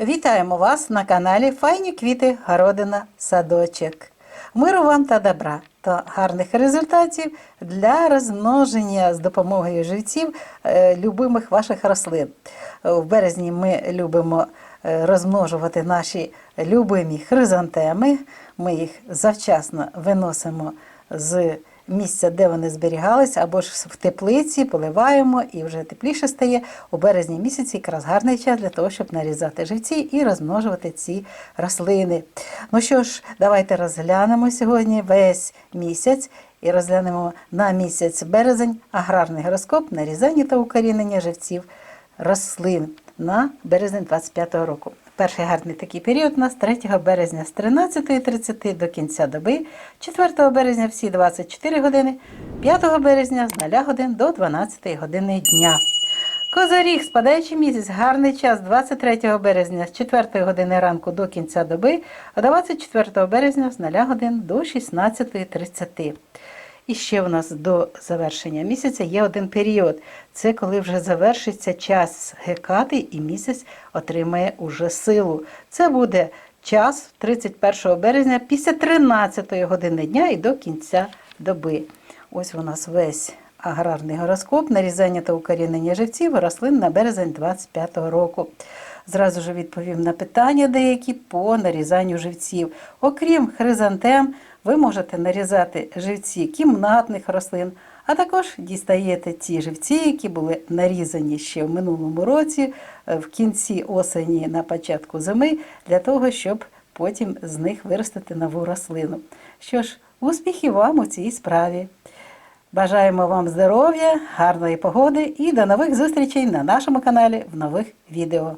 Вітаємо вас на каналі Файні квіти, городина, садочок. Миру вам та добра та гарних результатів для розмноження з допомогою живців е, любимих ваших рослин. В березні ми любимо е, розмножувати наші любимі хризантеми. Ми їх завчасно виносимо з місця, де вони зберігались, або ж в теплиці поливаємо і вже тепліше стає. У березні місяці якраз гарний час для того, щоб нарізати живці і розмножувати ці рослини. Ну що ж, давайте розглянемо сьогодні весь місяць і розглянемо на місяць березень аграрний гороскоп, нарізання та укорінення живців рослин на березень 25-го року. Перший гарний такий період у нас 3 березня з 13.30 до кінця доби, 4 березня всі 24 години, 5 березня з 0 годин до 12 години дня. Козоріг, спадаючий місяць, гарний час 23 березня з 4 години ранку до кінця доби, а 24 березня з 0 годин до 16.30. І ще в нас до завершення місяця є один період. Це коли вже завершиться час гекати і місяць отримає уже силу. Це буде час 31 березня після 13 години дня і до кінця доби. Ось у нас весь аграрний гороскоп, нарізання та укорінення живців рослин на березень 25 року. Зразу ж відповім на питання деякі по нарізанню живців. Окрім хризантем, ви можете нарізати живці кімнатних рослин, а також дістаєте ті живці, які були нарізані ще в минулому році, е, в кінці осені на початку зими, для того, щоб потім з них виростити нову рослину. Що ж, успіхів вам у цій справі! Бажаємо вам здоров'я, гарної погоди і до нових зустрічей на нашому каналі в нових відео.